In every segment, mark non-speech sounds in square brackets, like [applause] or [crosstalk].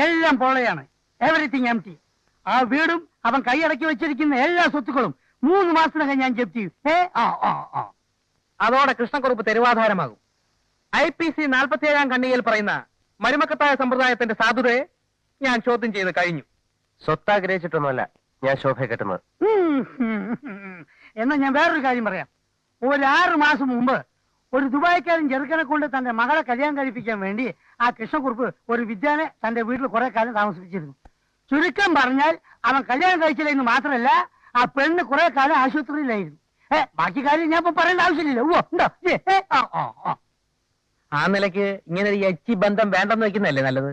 എല്ലാം പൊള്ളയാണ്. Everything M T ആ വീടും അവൻ കൈയടക്കി വെച്ചിരിക്കുന്ന എല്ലാ സ്വത്തുക്കളും മൂന്ന് മാസത്തിനകം ഞാൻ ജപ്തി ചെയ്യും. ഏ ആ ആ ആ. അതോടെ കൃഷ്ണക്കുറുപ്പ് തെരുവാധാരമാകും. ഐ പി സി നാൽപ്പത്തിയേഴാം കണ്ണിയിൽ പറയുന്ന മരുമക്കത്തായ സമ്പ്രദായത്തിന്റെ സാധുതയെ ഞാൻ ചോദ്യം ചെയ്ത് കഴിഞ്ഞു. സ്വത്താഗ്രഹിച്ചിട്ടൊന്നുമല്ല ഞാൻ ശോഭയെ കെട്ടുന്നത്. ഉം. എന്നാ ഞാൻ വേറൊരു കാര്യം പറയാം. ഒരാറ് ആറ് മാസം മുമ്പ് ഒരു ദുബായിക്കാരൻ ചെറുക്കനെ കൊണ്ട് തന്റെ മകളെ കല്യാണം കഴിപ്പിക്കാൻ വേണ്ടി ആ കൃഷ്ണക്കുറുപ്പ് ഒരു വിദ്യാനെ തന്റെ വീട്ടിൽ കുറെ കാലം താമസിപ്പിച്ചിരുന്നു. ചുരുക്കം പറഞ്ഞാൽ അവൻ കല്യാണം കഴിച്ചില്ല എന്ന് മാത്രമല്ല ആ പെണ്ണ് കുറെ കാലം ആശുപത്രിയിലായിരുന്നു. ഏ ബാക്കി കാര്യം ഞാൻ ഇപ്പൊ പറയേണ്ട ആവശ്യമില്ലല്ലോ ഓ ഉണ്ടോ? ആ, നിലയ്ക്ക് ഇങ്ങനെ ഒരു എച്ചി ബന്ധം വേണ്ടെന്ന് വെക്കുന്നതല്ലേ നല്ലത്?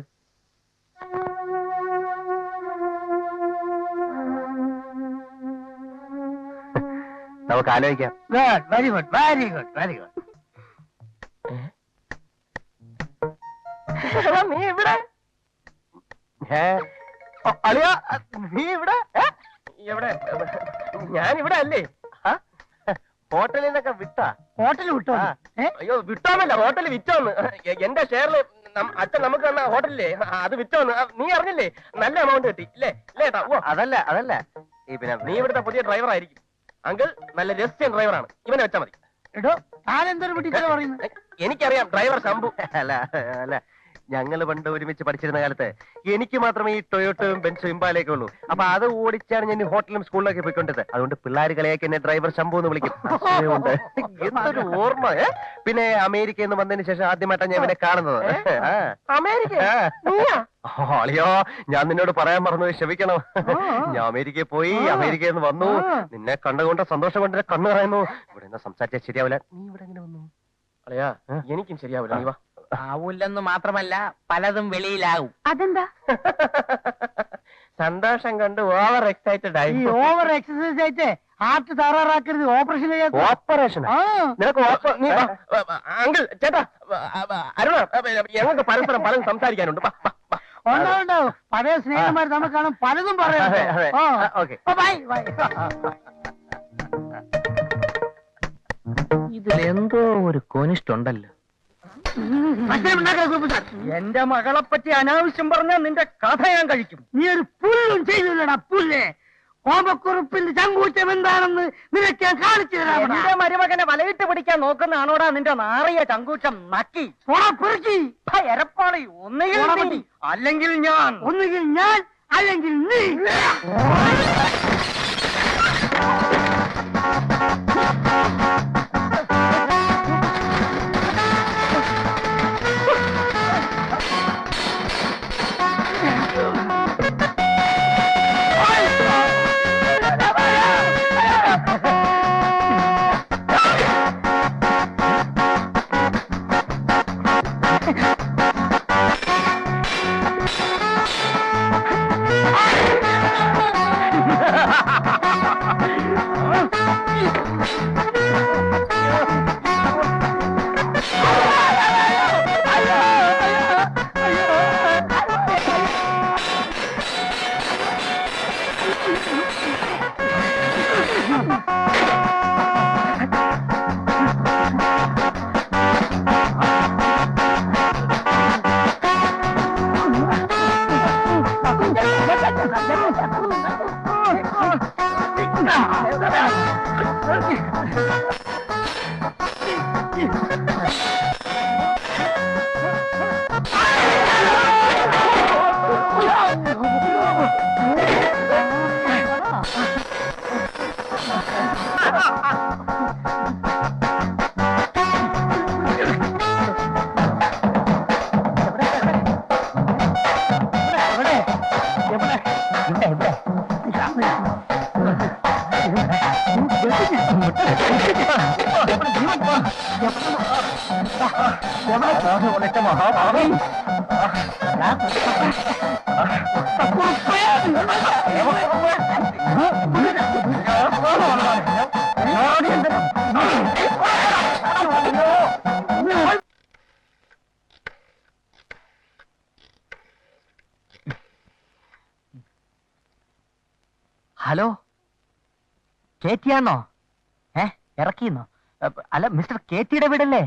നമുക്ക് ആലോചിക്കാം. Very good very good very good നീ ഇവിടെ? അളിയ നീ ഇവിടെ? എവിടെ? ഞാൻ ഇവിടെ അല്ലേ? ഹോട്ടലിൽ നിന്നൊക്കെ വിട്ടാ. ഹോട്ടലിൽ വിട്ടോ? അയ്യോ വിട്ടോന്നല്ല ഹോട്ടൽ വിറ്റോന്ന്. എന്റെ ഷെയറിൽ അച്ഛൻ നമുക്ക് തന്ന ഹോട്ടലില്ലേ? അത് വിറ്റോന്ന്. നീ അറിഞ്ഞില്ലേ? നല്ല എമൗണ്ട് കിട്ടി. ഇല്ലേ? ഇല്ലേ അതല്ല അതല്ല. പിന്നെ നീ ഇവിടുത്തെ പുതിയ ഡ്രൈവർ ആയിരിക്കും. അങ്കിൾ നല്ല രഹസ്യം ഡ്രൈവറാണ് ഇവനെ വെച്ചാ മതി. എടോ താനെന്തൊരു എന്തൊരു പറയുന്നത് എനിക്കറിയാം ഡ്രൈവർ ശംഭു. അല്ല അല്ല. ഞങ്ങൾ പണ്ട് ഒരുമിച്ച് പഠിച്ചിരുന്ന കാലത്ത് എനിക്ക് മാത്രമേ ഈ ടൊയോട്ടയും ബെൻസും ഇമ്പാലയൊക്കെ ഉള്ളൂ. അപ്പൊ അത് ഓടിച്ചാണ് ഞാൻ ഹോട്ടലും സ്കൂളിലൊക്കെ പോയിക്കൊണ്ടത് അതുകൊണ്ട് പിള്ളേർ കളിയാക്കി എന്നെ ഡ്രൈവർ ശംഭു എന്ന് വിളിക്കും. എന്തൊരു ഓർമ്മ പിന്നെ അമേരിക്ക എന്ന് വന്നതിന് ശേഷം ആദ്യമായിട്ടാണ് ഞാൻ ഇവനെ കാണുന്നത്. അമേരിക്ക. അളിയോ ഞാൻ നിന്നോട് പറയാൻ മറന്നു ക്ഷമിക്കണം. ഞാൻ അമേരിക്കയിൽ പോയി. അമേരിക്കയിൽ നിന്ന് വന്നു. നിന്നെ കണ്ടുകൊണ്ട് സന്തോഷം കൊണ്ട് കണ്ണു പറയുന്നു ഇവിടെ നിന്ന് സംസാരിച്ചാൽ ശരിയാവില്ല. നീ ഇവിടെ എങ്ങനെ വന്നു? അളിയാ എനിക്കും ശരിയാവില്ല. നീ വാ. ആവൂല്ലെന്ന് മാത്രമല്ല പലതും വെളിയിലാവും അതെന്താ? സന്തോഷം കണ്ട് ഓവർ എക്സൈറ്റഡ് ഈ ആയി ഓവർ എക്സസൈസ് ആയിട്ട് ഹാർട്ട് തകരാറാക്കരുത്. ഓപ്പറേഷൻ ചെയ്യാത്ത ഓപ്പറേഷൻ ആ? നിനക്ക് ഓപ്പ- നീ വാ. അങ്കിൾ ചേട്ടാ അരുണ ഞങ്ങൾക്ക് പരസ്പരം പലതും സംസാരിക്കാനുണ്ട്. വാ, വാ, വാ. ഉണ്ടാവും ഉണ്ടാവും. പഴയ സ്നേഹന്മാർ നമുക്കാണ് കാണും പലതും പറയാം ഓക്കേ. ബൈ ബൈ ഇതിലെന്തോ ഒരു കോനിഷ്ടുണ്ടല്ലോ. എന്റെ മകളെ പറ്റി അനാവശ്യം പറഞ്ഞാൽ നിന്റെ കഥ ഞാൻ കഴിക്കും. നീ ഒരു പുല്ലും ചെയ്തില്ലടാ പുല്ലേ? കോമക്കുറുപ്പിന്റെ ചങ്കൂറ്റം എന്താണെന്ന് നിനക്ക് ഞാൻ കാണിച്ചു തരാം. നിന്റെ മരുമകനെ വലയിട്ട് പിടിക്കാൻ നോക്കുന്നതാണോടാ നിന്റെ നാറിയ ചങ്കൂറ്റം നക്കി. എരപ്പാളി ഒന്നുകിൽ. അല്ലെങ്കിൽ ഞാൻ. ഒന്നുകിൽ ഞാൻ അല്ലെങ്കിൽ നീ. [laughs] ഹലോ കേറ്റിയാണോ ഏ ഇറക്കിന്നോ അല്ല മിസ്റ്റർ കേറ്റിയുടെ വീടല്ലേ?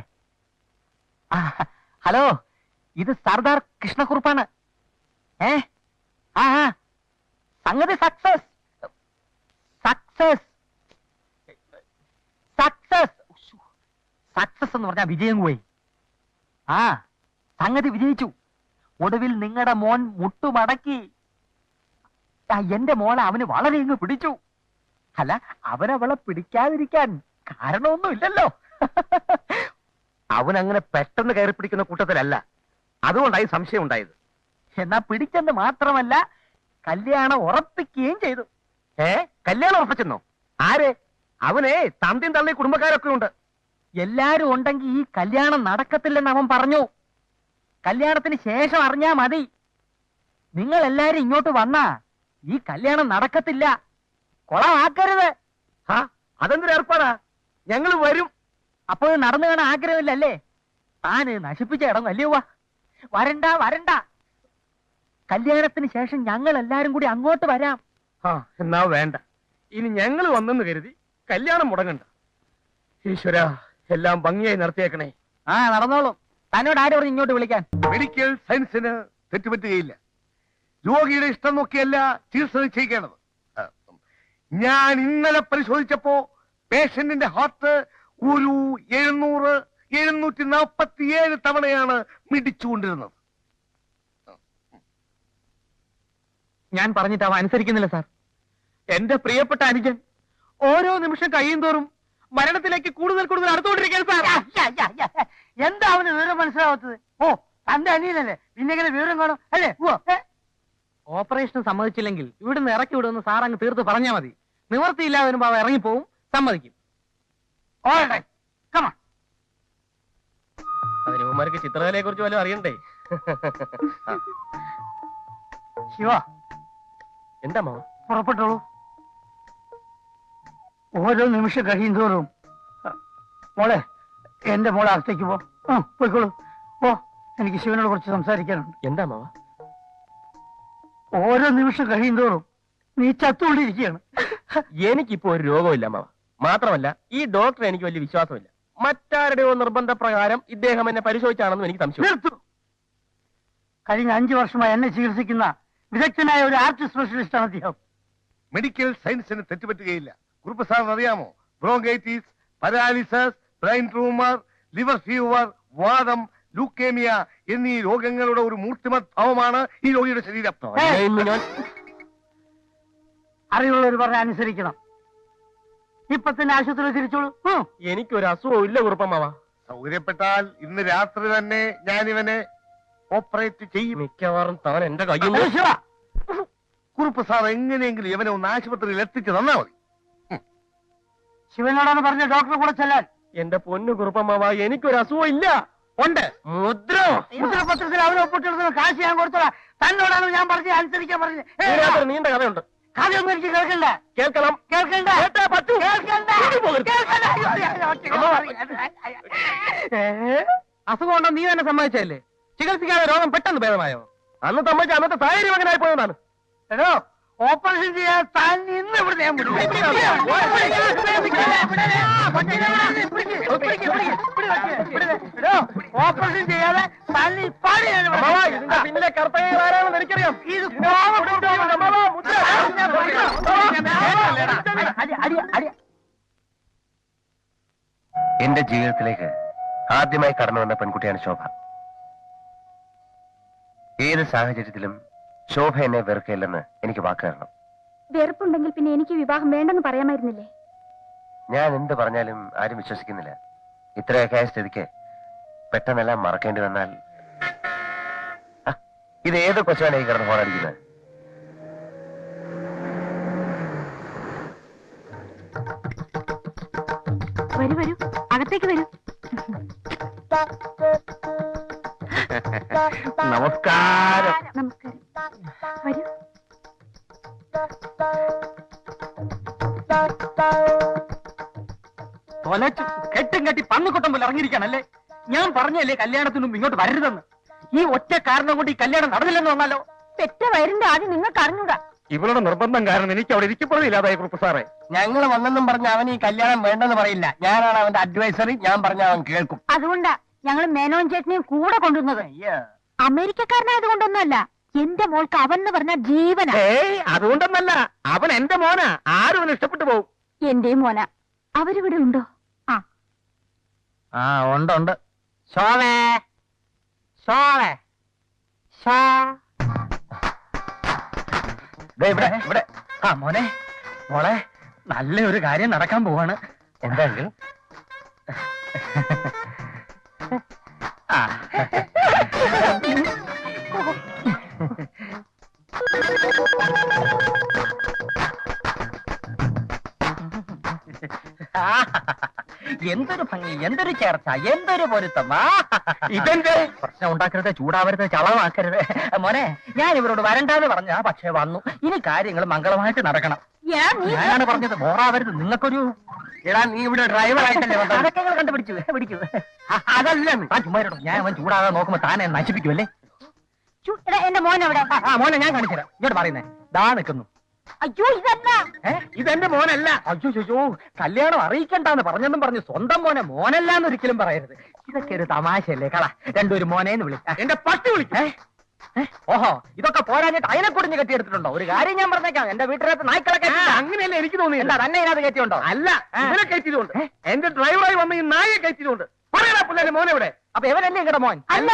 ഹലോ ഇത് സർദാർ കൃഷ്ണക്കുറുപ്പാണ്. ഏ ആ. സംഗതി സക്സസ്. സക്സസ്. സക്സസ്. സക്സസ് എന്ന് പറഞ്ഞാൽ വിജയം പോയി. ആ സംഗതി വിജയിച്ചു. ഒടുവിൽ നിങ്ങളുടെ മോൻ മുട്ടുമടക്കി. എന്റെ മോളെ അവന് വളരെ ഇങ്ങ് പിടിച്ചു. അല്ല അവനവളെ പിടിക്കാതിരിക്കാൻ കാരണമൊന്നുമില്ലല്ലോ [laughs] അവൻ അങ്ങനെ പെട്ടെന്ന് കയറി പിടിക്കുന്ന കൂട്ടത്തിലല്ല. അതുകൊണ്ടായി സംശയം ഉണ്ടായത്. എന്നാ പിടിച്ചെന്ന് മാത്രമല്ല കല്യാണം ഉറപ്പിക്കുകയും ചെയ്തു. ഏ കല്യാണം ഉറപ്പിച്ചെന്നോ? ആരെ? അവനെ തന്തിയും തള്ളി കുടുംബക്കാരൊക്കെ ഉണ്ട്. എല്ലാരും ഉണ്ടെങ്കിൽ ഈ കല്യാണം നടക്കത്തില്ലെന്ന് അവൻ പറഞ്ഞു. കല്യാണത്തിന് ശേഷം അറിഞ്ഞാ മതി. നിങ്ങൾ എല്ലാരും ഇങ്ങോട്ട് വന്നാ ഈ കല്യാണം നടക്കത്തില്ല. കൊളമാക്കരുത് ആ അതെന്തൊരു ഏർപ്പാടാ? ഞങ്ങൾ വരും. അപ്പോൾ നടന്നു കാണാൻ ആഗ്രഹമില്ലല്ലേ? താന് നശിപ്പിച്ച ഇടം അല്ലയോ വരണ്ട വരണ്ട. കല്യാണത്തിന് ശേഷം ഞങ്ങൾ എല്ലാരും കൂടി അങ്ങോട്ട് വരാം. ആ എന്നാ വേണ്ട. ഇനി ഞങ്ങൾ വന്നെന്ന് കരുതി കല്യാണം മുടങ്ങണ്ട. ഈശ്വര എല്ലാം ഭംഗിയായി നടത്തിയേക്കണേ. ആ നടന്നോളും. തന്നോട് ആര് പറഞ്ഞു ഇങ്ങോട്ട് വിളിക്കാൻ? മെഡിക്കൽ സയൻസിന് തെറ്റുപറ്റുകയില്ല. രോഗിയുടെ ഇഷ്ടം നോക്കിയല്ല ചികിത്സ നിശ്ചയിക്കേണ്ടത്. ഞാൻ ഇന്നലെ പരിശോധിച്ചപ്പോ പേഷ്യന്റിന്റെ ഹാർട്ട് ഒരു എഴുന്നൂറ് എഴുന്നൂറ്റി നാൽപ്പത്തിയേഴ് തവണയാണ് മിടിച്ചുകൊണ്ടിരുന്നത്. ഞാൻ പറഞ്ഞിട്ട് അവ അനുസരിക്കുന്നില്ല സാർ. എന്റെ പ്രിയപ്പെട്ട അനുജൻ ഓരോ നിമിഷം കഴിയും തോറും മരണത്തിലേക്ക് കൂടുതൽ കൂടുതൽ അടുത്തുകൊണ്ടിരിക്കാൻ സാർ. എന്താ അവന് വിവരം മനസ്സിലാവാത്തത്? ഓ തന്റെ അനിയനല്ലേ? പിന്നെങ്ങനെ വിവരം കാണും? അല്ലേ? ഓപ്പറേഷൻ സമ്മതിച്ചില്ലെങ്കിൽ ഇവിടുന്ന് ഇറക്കി വിടുമെന്ന് സാർ അങ്ങ് തീർത്ത് പറഞ്ഞാൽ മതി. നിവർത്തിയില്ലാതെ വരുമ്പോ അവ ഇറങ്ങിപ്പോവും. സമ്മതിക്കും. അതിനുമാർക്ക് ചിത്രകലയെ കുറിച്ച് വല്ലതും അറിയണ്ടേ? ശിവ എന്താ മാവ പുറപ്പെട്ടോളൂ. ഓരോ നിമിഷം കഴിയും തോറും മോളെ എന്റെ മോളെ അകത്തേക്ക് പോ. ആ പോയിക്കോളൂ. പോ. എനിക്ക് ശിവനോട് കുറച്ച് സംസാരിക്കാനുണ്ട്. എന്താ മാവ ഓരോ നിമിഷം കഴിയും തോറും നീ ചത്തുകൊണ്ടിരിക്കുകയാണ്. എനിക്കിപ്പോ ഒരു രോഗമില്ല മാവ മാത്രമല്ല ഈ ഡോക്ടർ എനിക്ക് വലിയ വിശ്വാസമില്ല. മറ്റാരുടെയോ നിർബന്ധപ്രകാരം ഇദ്ദേഹം എന്നെ പരിശോധിച്ചാണെന്നും എനിക്ക് സംശയം നിർത്തു. കഴിഞ്ഞ അഞ്ചു വർഷമായി എന്നെ ചികിത്സിക്കുന്ന വിദഗ്ധനായ ഒരു ആർട്ട് സ്പെഷ്യലിസ്റ്റ് ആണ് അദ്ദേഹം. മെഡിക്കൽ സയൻസിന് തെറ്റുപറ്റുകയില്ല. കുറുപ്പ് സാറിന് അറിയാമോ? Bronchitis paralysis brain tumour liver fever വാദം ലൂക്കേമിയ എന്നീ രോഗങ്ങളുടെ ഒരു മൂർത്തിമത് ഭാവമാണ് ഈ രോഗിയുടെ ശരീരം. ഇന്ന് ഞാൻ അറിവുള്ളവർ പറഞ്ഞ അനുസരിക്കണം. ഇപ്പൊ തന്നെ ആശുപത്രി തിരിച്ചോളൂ. എനിക്കൊരു അസുഖവും ഇല്ല കുറുപ്പമാവ സൗകര്യപ്പെട്ടാൽ ഇന്ന് രാത്രി തന്നെ ഞാൻ ഇവനെ ഓപ്പറേറ്റ് ചെയ്യും. മിക്കവാറും താൻ എന്റെ കയ്യിൽ കുറുപ്പ് സാർ എങ്ങനെയെങ്കിലും ഇവനെ ഒന്ന് ആശുപത്രിയിൽ എത്തിച്ചു തന്നാ മതി. ശിവനോടാണ് പറഞ്ഞ ഡോക്ടറെ കൂടെ ചെല്ലാൻ. എന്റെ പൊന്നു കുറുപ്പമാവ എനിക്കൊരു അസുഖം ഇല്ല. ഉണ്ട്. മുദ്ര. മുദ്രപത്രത്തിൽ അവനെ ഒപ്പിട്ടെടുക്കുന്ന കാശ് ഞാൻ കൊടുത്തോളാം. തന്നോടാണ് ഞാൻ പറഞ്ഞത്. അനുസരിക്കാൻ പറഞ്ഞു നീണ്ട കഥയുണ്ട്. കഥയൊന്നും എനിക്ക് കേൾക്കണ്ട. കേൾക്കണം. കേൾക്കണ്ട. കേട്ടാ പറ്റൂ. കേൾക്കണ്ട. കേൾക്കണ്ട. അയ്യോ, അയ്യോ, അയ്യോ, ഒറ്റ അമ്മ. ഏ? അസുഖം ഉണ്ടോ നീ തന്നെ സമ്മതിച്ചല്ലേ ചികിത്സിക്കാതെ രോഗം പെട്ടെന്ന് ഭേദമായോ? അന്ന് സമ്മതിച്ച. അന്നത്തെ സാഹചര്യം അങ്ങനെ പോയതാണ് എടോ ഓപ്പറേഷൻ ചെയ്യാൻ താൻ ഇന്ന് ഇവിടെ ഞാൻ വിടും. ഓപ്പറേഷൻ ചെയ്യാതെ താൻ ഇപ്പാട് ഞാൻ ഇവിടെ അമ്മാവാ, ഇതിന്റെ പിന്നിലെ കർത്തകർ ആരാണെന്ന് എനിക്കറിയാം ഇത് അമ്മാവാ, മുദ്ര. അടി, അടി, അടി. എന്റെ ജീവിതത്തിലേക്ക് ആദ്യമായി കടന്നു വന്ന പെൺകുട്ടിയാണ് ശോഭ. ഏത് സാഹചര്യത്തിലും ശോഭ എന്നെ വെറുക്കയില്ലെന്ന് എനിക്ക് വാക്ക് തരണം. വെറുപ്പുണ്ടെങ്കിൽ പിന്നെ എനിക്ക് വിവാഹം വേണ്ടെന്ന് പറയാമായിരുന്നില്ലേ? ഞാൻ എന്ത് പറഞ്ഞാലും ആരും വിശ്വസിക്കുന്നില്ല. ഇത്രയൊക്കെ ആയ സ്ഥിതിക്ക് പെട്ടെന്നെല്ലാം മറക്കേണ്ടി വന്നാൽ ഇത് ഏത് കൊച്ചാണ് ഈ കിടന്ന് ഫോണടിക്കുന്നത്? വരൂ വരൂ. നമസ്കാരം. നമസ്കാരം. വരൂ. തൊലച്ചു കെട്ടും കെട്ടി പന്നുകൊട്ടം പോലെ ഇറങ്ങിയിരിക്കാണല്ലേ ഞാൻ പറഞ്ഞല്ലേ കല്യാണത്തിന് ഇങ്ങോട്ട് വരരുതെന്ന്? ഈ ഒറ്റ കാരണം കൊണ്ട് ഈ കല്യാണം നടന്നില്ലെന്ന് വന്നാലോ? പെറ്റ വയറിന്റെ ആദ്യം നിങ്ങൾക്ക് അറിഞ്ഞൂടാ. ഇവളുടെ നിർബന്ധം കാരണം എനിക്ക് അവിടെ ഇരിക്കപ്പോഴും ഇല്ലാതായി കുറുപ്പ് സാറേ. ഞങ്ങൾ വന്നെന്നും പറഞ്ഞ അവൻ ഈ കല്യാണം വേണ്ടെന്ന് പറയില്ല. ഞാനാണ് അവന്റെ അഡ്വൈസറി ഞാൻ പറഞ്ഞ അവൻ കേൾക്കും. അതുകൊണ്ടാ ഞങ്ങൾ മേനോൻ ചേട്ടനെയും കൂടെ കൊണ്ടുവന്നത്. അമേരിക്കക്കാരനായത് കൊണ്ടൊന്നുമല്ല എന്റെ മോൾക്ക് അവൻ എന്ന് പറഞ്ഞ ജീവന. ഏയ് അതുകൊണ്ടൊന്നല്ല. അവൻ എന്റെ മോനാ. ആരും അവന് ഇഷ്ടപ്പെട്ടു പോകും എന്റെ മോന. അവരിവിടെ ഉണ്ടോ? ആ. ആ ഉണ്ട് ഉണ്ട്. ദേ ഇവിടെ ഇവിടെ. ആ മോനെ. മോളെ നല്ലൊരു കാര്യം നടക്കാൻ പോവാണ്. ആ, എന്തൊരു ഭംഗി എന്തൊരു ചേർച്ച എന്തൊരു പൊരുത്തം. ആ, ഇതെന്ത്? പ്രശ്നം ഉണ്ടാക്കരുത് ചൂടാവരുത് ചളമാക്കരുത് മോനെ ഞാൻ ഇവരോട് വരണ്ടാന്ന് പറഞ്ഞ പക്ഷേ വന്നു. ഇനി കാര്യങ്ങൾ മംഗളമായിട്ട് നടക്കണം. ഞാനാണ് പറഞ്ഞത് ബോറാവരുത്. നിങ്ങൾക്കൊരു എടാ നീ ഇവിടെ ഡ്രൈവർ ആയിട്ടല്ലേ വന്നത്? അതൊക്കെ കണ്ടുപിടിച്ചു. പിടിക്കൂ. അതല്ല ആ ചുമ്മാ ഇരുടോ. ഞാൻ അവൻ ചൂടാകാൻ നോക്കുമ്പോ താനെ നശിപ്പിക്കുമല്ലേ എന്റെ മോൻ എവിടെ ആ, ആ മോനെ ഞാൻ കാണിച്ചുതരാം. ഇങ്ങോട്ട് പറയുന്നേ. ദാ നിൽക്കുന്നു. അയ്യോ ഇതല്ല ഏ? ഇതെന്റെ മോനല്ല. അയ്യോ അയ്യോ കല്യാണം അറിയിക്കണ്ടെന്ന് പറഞ്ഞെന്നും പറഞ്ഞു സ്വന്തം മോനെ മോനല്ലാന്ന് ഒരിക്കലും പറയരുത്. ഇതൊക്കെ ഒരു തമാശയല്ലേ കള. രണ്ടൊരു മോനേന്ന് വിളിക്കാം. എന്റെ പട്ടി വിളിക്കും. ഓഹോ ഇതൊക്കെ പോരാഞ്ഞിട്ട് അതിനെ കുടിഞ്ഞ് കെട്ടിയെടുത്തിട്ടുണ്ടോ? ഒരു കാര്യം ഞാൻ പറഞ്ഞേക്കാം. എന്റെ വീട്ടിനകത്ത് നായ്ക്കളൊക്കെ അങ്ങനെയല്ല എനിക്ക് തോന്നി എന്താ തന്നെ ഇതിനകത്ത് കയറ്റിയുണ്ടോ അല്ല ഇവരെ ഇവനെ കയറ്റിയതുകൊണ്ട്. എന്റെ ഡ്രൈവറായി വന്ന ഈ നായെ കയറ്റിയതുകൊണ്ട്. പറയടാ പിള്ളേരെ മോനെ ഇവിടെ അപ്പൊ ഇവനല്ലേ ഇങ്ങടെ മോൻ? അല്ല.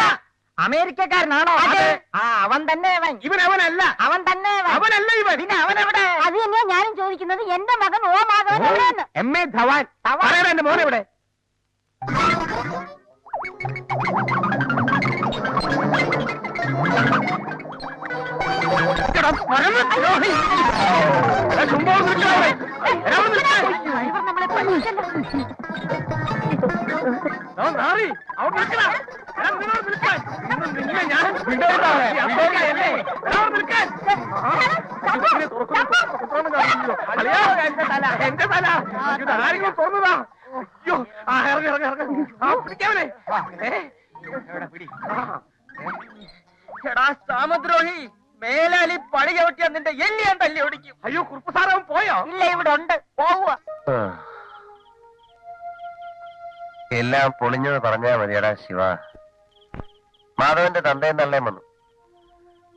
അമേരിക്കക്കാരനാണോ? അതെ. ആ അവൻ തന്നെ അവൻ. ഇവൻ അവനല്ല. അവൻ തന്നെ അവൻ. അവനല്ല ഇവൻ. പിന്നെ അവൻ എവിടെ അത് തന്നെയാ ഞാനും ചോദിക്കുന്നത്. എന്റെ മകൻ ഓ മാധവൻ എവിടെയെന്ന് എം എ ധവാൻ. എന്റെ മോനെ ഇവിടെ എന്റെ തല. ഇത് ആരെങ്കിലും തുറന്നതാ. അയ്യോ, ആ, ഇറങ്ങ്, ഇറങ്ങ്, ഇറങ്ങ്. ആ, പിടിക്കാവനെ. പിടി. എടാ സാമദ്രോഹി മേലാലി പണി ചവിട്ടിയ നിന്റെ എല്ലി ഞാൻ തല്ലി ഓടിക്കും. അയ്യോ കുറുപ്പ് സാറ് പോയോ? ഇല്ല ഇവിടെ ഉണ്ട്. പോവുക എല്ലാം പൊളിഞ്ഞത് പറഞ്ഞാ മതിയടാ ശിവ. മാധവന്റെ തന്തയും തള്ളയും വന്നു.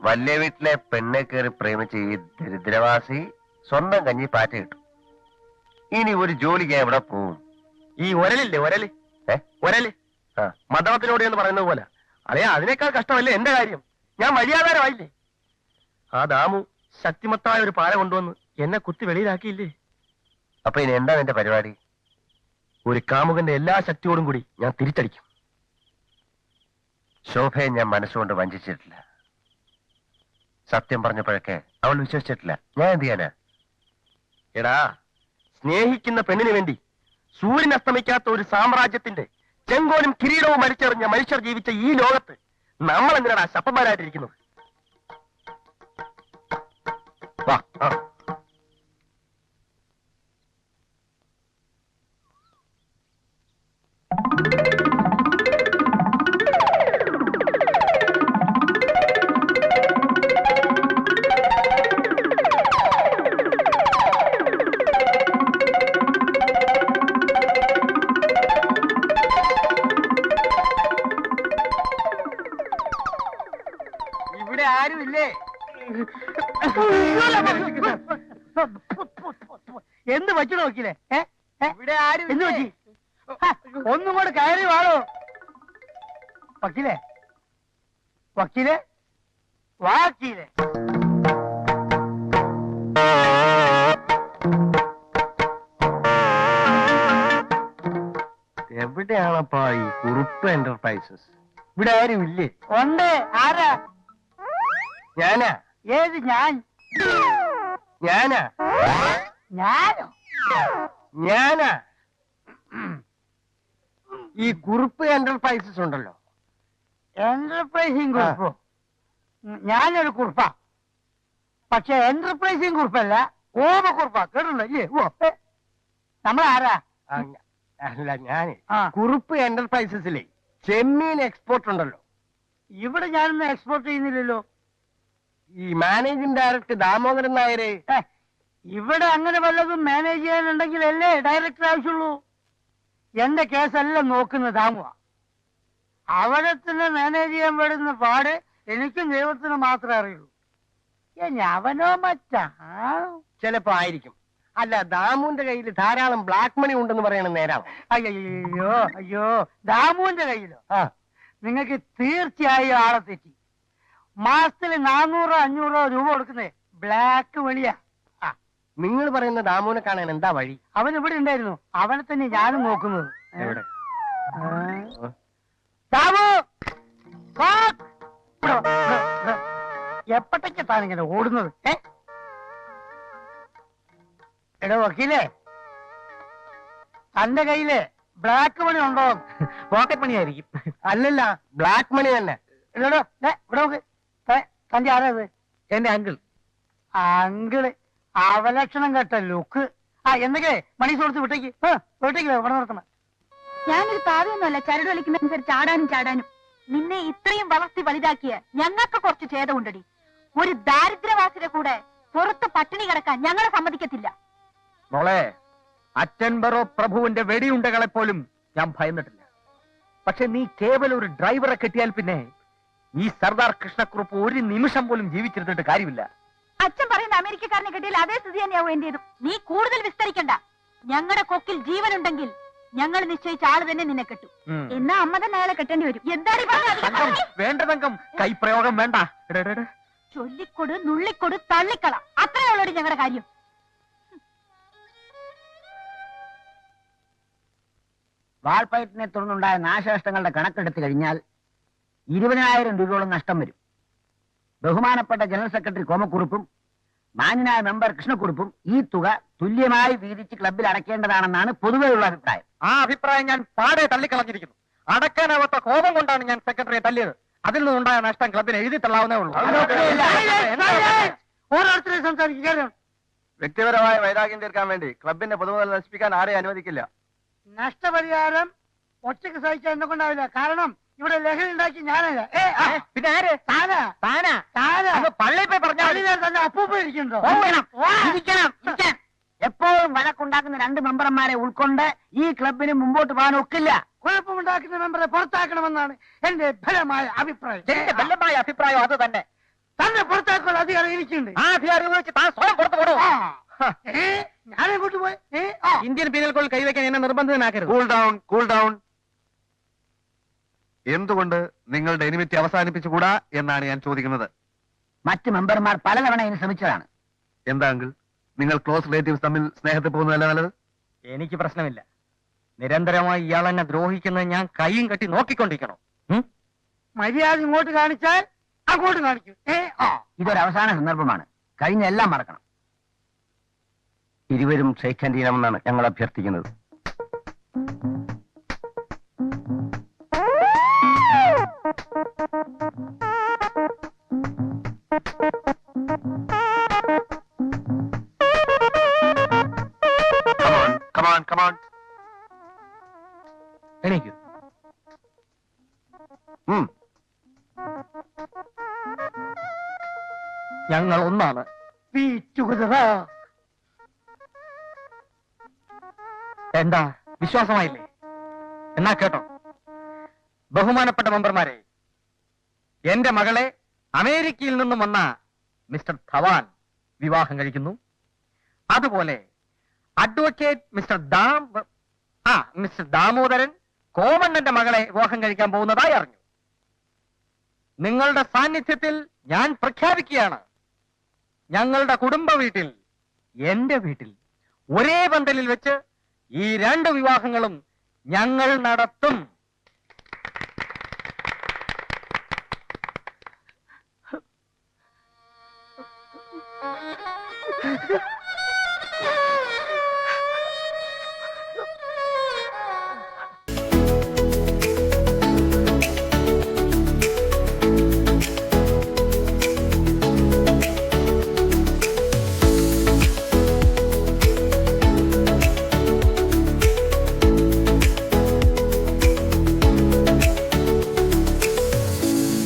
വല്യ വീട്ടിലെ പെണ്ണെ കയറി പ്രേമിച്ച് ഈ ദരിദ്രവാസി സ്വന്തം കഞ്ഞി പാറ്റ കിട്ടും ഇനി ഒരു ജോലിക്ക് ഞാൻ എവിടെ പോവും. ഈ ഒരലില്ലേ ഒരൽ? ഏ? ഒരൽ? ആ. മതത്തിനോട് എന്ന് പറയുന്നത് പോലെ. അതെ അതിനേക്കാൾ കഷ്ടമല്ലേ എന്റെ കാര്യം? ഞാൻ വഴിയാധാരമായില്ലേ ആ ദാമു ശക്തിമത്തായ ഒരു പാല കൊണ്ടുവന്ന് എന്നെ കുത്തി വെളിയിലാക്കിയില്ലേ? അപ്പൊ ഇനി എന്താ നിന്റെ പരിപാടി? ഒരു കാമുകന്റെ എല്ലാ ശക്തിയോടും കൂടി ഞാൻ തിരിച്ചടിക്കും. ശോഭയെ ഞാൻ മനസ്സുകൊണ്ട് വഞ്ചിച്ചിട്ടില്ല. സത്യം പറഞ്ഞപ്പോഴൊക്കെ അവൾ വിശ്വസിച്ചിട്ടില്ല. ഞാൻ എന്ത് ചെയ്യാനാ? എടാ സ്നേഹിക്കുന്ന പെണ്ണിന് വേണ്ടി സൂര്യൻ അസ്തമിക്കാത്ത ഒരു സാമ്രാജ്യത്തിന്റെ ചെങ്കോലും കിരീടവും മരിച്ചെറിഞ്ഞ മനുഷ്യർ ജീവിച്ച ഈ ലോകത്ത് നമ്മൾ എന്തിനാണ് ശപ്പന്മാരായിട്ടിരിക്കുന്നത്? വാ ആ. എന്ത് പറ്റി നോക്കിയില്ലേ? ഇവിടെ ആരും എന്ത് പറ്റി ഒന്നും കൂടെ കയറി വാളോ വക്കീലേ. വക്കീലേ. വാക്കീലേ. എവിടെയാണപ്പാ ഈ കുറുപ്പ് എന്റർപ്രൈസസ് ഇവിടെ ആരും ഇല്ലേ ഉണ്ട്. ആരാ? ഞാനാ. ഏത് ഞാൻ? ഞാനാ. ഞാനോ? ഞാനാ. ഈ കുറുപ്പ് എന്റർപ്രൈസസ് ഉണ്ടല്ലോ. എന്റർപ്രൈസിംഗ് കുറിപ്പോ. ഞാനൊരു കുറിപ്പാ. പക്ഷെ എന്റർപ്രൈസിംഗ് കുറിപ്പല്ല ഓമ കുറിപ്പാ കേട്ടിട്ടുണ്ടോ? ഇല്ലേ? ഓ. നമ്മളാരാ? അല്ല ഞാനേ. കുറുപ്പ് എന്റർപ്രൈസസിലെ ചെമ്മീൻ എക്സ്പോർട്ട് ഉണ്ടല്ലോ. ഇവിടെ ഞാനൊന്നും എക്സ്പോർട്ട് ചെയ്യുന്നില്ലല്ലോ. ഈ മാനേജിംഗ് ഡയറക്ടർ ദാമോദരൻ നായരെ. ഇവിടെ അങ്ങനെ വല്ലതും മാനേജ് ചെയ്യാനുണ്ടെങ്കിലല്ലേ ഡയറക്ടർ ആവശ്യമുള്ളൂ? എന്റെ കേസല്ല നോക്കുന്ന താമുക അവിടെ തന്നെ മാനേജ് ചെയ്യാൻ പെടുന്ന പാട് എനിക്കും ദൈവത്തിന് മാത്രമേ അറിയുള്ളൂ. അവനോ മറ്റാ? ചിലപ്പോ ആയിരിക്കും. അല്ല ദാമുവിന്റെ കയ്യിൽ ധാരാളം ബ്ലാക്ക് മണി ഉണ്ടെന്ന് പറയണ നേരാണ്. അയ്യോ അയ്യോ ദാമുവിന്റെ കയ്യിലോ? ആ. നിങ്ങൾക്ക് തീർച്ചയായും ആളെ തെറ്റി. മാസത്തിൽ നാനൂറോ അഞ്ഞൂറോ രൂപ കൊടുക്കുന്നേ. ബ്ലാക്ക് മണിയാ നിങ്ങൾ പറയുന്ന ദാമോനെ കാണാൻ എന്താ വഴി? അവൻ ഇവിടെ ഉണ്ടായിരുന്നു. അവനെ തന്നെ ഞാനും നോക്കുന്നത്? എവിടെ? ദാമു! താനിങ്ങനെ ഓടുന്നത്? ഏ? എടോ വക്കീലേ. തന്റെ കയ്യിൽ ബ്ലാക്ക് മണി ഉണ്ടോ? പോക്കറ്റ് മണിയായിരിക്കും അല്ലല്ല. ബ്ലാക്ക് മണി തന്നെ. എടോ ഇവിടെ നോക്ക്. തന്റെ ആരാത് എന്റെ അങ്കിൾ. അങ്കിൾ. അവലക്ഷണം കേട്ട ലുക്ക്. ആ എന്തൊക്കെ? മണി കൊടുത്ത് വിട്ടേക്ക്. വിട്ടേക്ക് ഇവിടെ നിർത്തണം ഞാനൊരു പാവയൊന്നുമല്ല ചരട് വലിക്കുന്നതനുസരിച്ച് ചാടാനും ചാടാനും. നിന്നെ ഇത്രയും വളർത്തി വലുതാക്കിയ ഞങ്ങൾക്ക് കുറച്ച് ഛേദമുണ്ടടി. ഒരു ദാരിദ്ര്യവാസിയുടെ കൂടെ പുറത്ത് പട്ടിണി കിടക്കാൻ ഞങ്ങളെ സമ്മതിക്കത്തില്ല. മോളെ അറ്റൻബറോ പ്രഭുവിന്റെ വെടിയുണ്ടകളെ പോലും ഞാൻ ഭയന്നിട്ടില്ല. പക്ഷെ നീ കേവലം ഒരു ഡ്രൈവറെ കിട്ടിയാൽ പിന്നെ ഈ സർദാർ കൃഷ്ണക്കുറുപ്പ് ഒരു നിമിഷം പോലും ജീവിച്ചിരുന്നിട്ട് കാര്യമില്ല. അച്ഛൻ പറയുന്ന അമേരിക്കക്കാരനെ കിട്ടിയാൽ അതേ സ്ഥിതി തന്നെയാവും എന്റേതും. നീ കൂടുതൽ വിസ്തരിക്കണ്ട. ഞങ്ങളുടെ കൊക്കിൽ ജീവനുണ്ടെങ്കിൽ ഞങ്ങൾ നിശ്ചയിച്ച ആൾ തന്നെ നിന്നെ കെട്ടും. ഉം. എന്നാ അമ്മ തന്നെ അയാളെ കെട്ടേണ്ടി വരും. എന്താണ് തങ്കം, വേണ്ട തങ്കം. കൈപ്രയോഗം വേണ്ട. എടാ, എടാ, എടാ. ചൊല്ലിക്കൊടു നുള്ളിക്കൊടു തള്ളിക്കള. അത്രേ ഉള്ളൊരു ഞങ്ങളുടെ കാര്യം. വാൾപ്പയറ്റിനെ തുടർന്നുണ്ടായ നാശനഷ്ടങ്ങളുടെ കണക്കെടുത്തു കഴിഞ്ഞാൽ ഇരുപതിനായിരം രൂപയോളം നഷ്ടം വരും. ബഹുമാനപ്പെട്ട ജനറൽ സെക്രട്ടറി കോമക്കുറുപ്പും മാന്യനായ മെമ്പർ കൃഷ്ണക്കുറുപ്പും ഈ തുക തുല്യമായി വീതിച്ച് ക്ലബിൽ അടക്കേണ്ടതാണെന്നാണ് പൊതുവെയുള്ള അഭിപ്രായം. ആ അഭിപ്രായം ഞാൻ പാടെ തള്ളിക്കളഞ്ഞിരിക്കുന്നു. അടക്കാനാവാത്ത കോപം കൊണ്ടാണ് ഞാൻ സെക്രട്ടറിയെ തല്ലിയത്. അതിൽ നിന്നുണ്ടായ നഷ്ടം ക്ലബിന് എഴുതി തള്ളാവുന്നേ ഉള്ളൂ. ഓരോരുത്തരെയും സംസാരിക്കുക വ്യക്തിപരമായ വൈരാഗ്യം തീർക്കാൻ വേണ്ടി ക്ലബിന്റെ പൊതുമുതൽ നശിപ്പിക്കാൻ ആരെയും അനുവദിക്കില്ല. നഷ്ടപരിഹാരം ഒറ്റയ്ക്ക് സഹിക്കാൻ എന്നെ കൊണ്ടാവില്ല കാരണം ഇവിടെ ലഹരി ഉണ്ടാക്കി ഞാനല്ല. ഏ ആ, പിന്നെ ആര്? താനാ. താനാ? താനാ. അന്ന് പള്ളിയിൽ പോയി പറഞ്ഞാൽ മതി. അതിനെ തന്നെ അപ്പൂപ്പ ഇരിക്കുന്നുണ്ടോ? പോകണം. വാ. ഇരിക്കണം, ഇരിക്കാൻ. എപ്പോഴും വഴക്കുണ്ടാക്കുന്ന രണ്ട് മെമ്പർമാരെ ഉൾക്കൊണ്ട് ഈ ക്ലബിന് മുമ്പോട്ട് പോകാൻ ഒക്കില്ല. കുഴപ്പമുണ്ടാക്കുന്ന മെമ്പറെ പുറത്താക്കണമെന്നാണ് എന്റെ ഫലമായ അഭിപ്രായം. എന്റെ ബലമായ അഭിപ്രായം അത് തന്നെ. തന്നെ പുറത്താക്കാനുള്ള അധികാരം എനിക്കുണ്ട്. ആ അധികാരം ഉപയോഗിച്ച് താൻ സ്വയം പുറത്തു പോടും. ആ. ഏ ഞാനെങ്ങോട്ട് പോയി? ഏ ആ. ഇന്ത്യൻ പീനൽ കോഡിൽ കൈവയ്ക്കാൻ എന്നെ നിർബന്ധിതനാക്കരുത്. കൂൾ ഡൗൺ കൂൾ ഡൗൺ എന്തുകൊണ്ട് നിങ്ങളുടെ എനിമിറ്റി അവസാനിപ്പിച്ചുകൂടാ എന്നാണ് ഞാൻ ചോദിക്കുന്നത്? മറ്റ് മെമ്പർമാർ പലതവണ ഇതിന് ശ്രമിച്ചതാണ്. എന്താ അങ്കിൾ? നിങ്ങൾ ക്ലോസ് റിലേറ്റീവ്സ് തമ്മിൽ സ്നേഹത്തിൽ പോകുന്നതല്ല നല്ലത്? എനിക്ക് പ്രശ്നമില്ല. നിരന്തരമായി ഇയാൾ എന്നെ ദ്രോഹിക്കുന്നത് ഞാൻ കൈയും കെട്ടി നോക്കിക്കൊണ്ടിരിക്കണം? മര്യാദ ഇങ്ങോട്ട് കാണിച്ചാൽ അങ്ങോട്ട് കാണിക്കും. ഏ ആ. ഇതൊരു അവസാന സന്ദർഭമാണ്. കഴിഞ്ഞ എല്ലാം മറക്കണം. ഇരുവരും ക്ഷയിക്കാൻ ചെയ്യണമെന്നാണ് ഞങ്ങൾ അഭ്യർത്ഥിക്കുന്നത്. എണീക്കൂ ഞങ്ങൾ ഒന്നാണ്. എന്താ? വിശ്വാസമായില്ലേ? എന്നാ കേട്ടോ? ബഹുമാനപ്പെട്ട മെമ്പർമാരെ എന്റെ മകളെ അമേരിക്കയിൽ നിന്നും വന്ന മിസ്റ്റർ ധവാൻ വിവാഹം കഴിക്കുന്നു. അതുപോലെ അഡ്വക്കേറ്റ് മിസ്റ്റർ ദാം ആ മിസ്റ്റർ ദാമോദരൻ കോമണ്ണന്റെ മകളെ വിവാഹം കഴിക്കാൻ പോകുന്നതായി അറിഞ്ഞു. നിങ്ങളുടെ സാന്നിധ്യത്തിൽ ഞാൻ പ്രഖ്യാപിക്കുകയാണ്. ഞങ്ങളുടെ കുടുംബ വീട്ടിൽ എന്റെ വീട്ടിൽ ഒരേ പന്തലിൽ വെച്ച് ഈ രണ്ട് വിവാഹങ്ങളും ഞങ്ങൾ നടത്തും.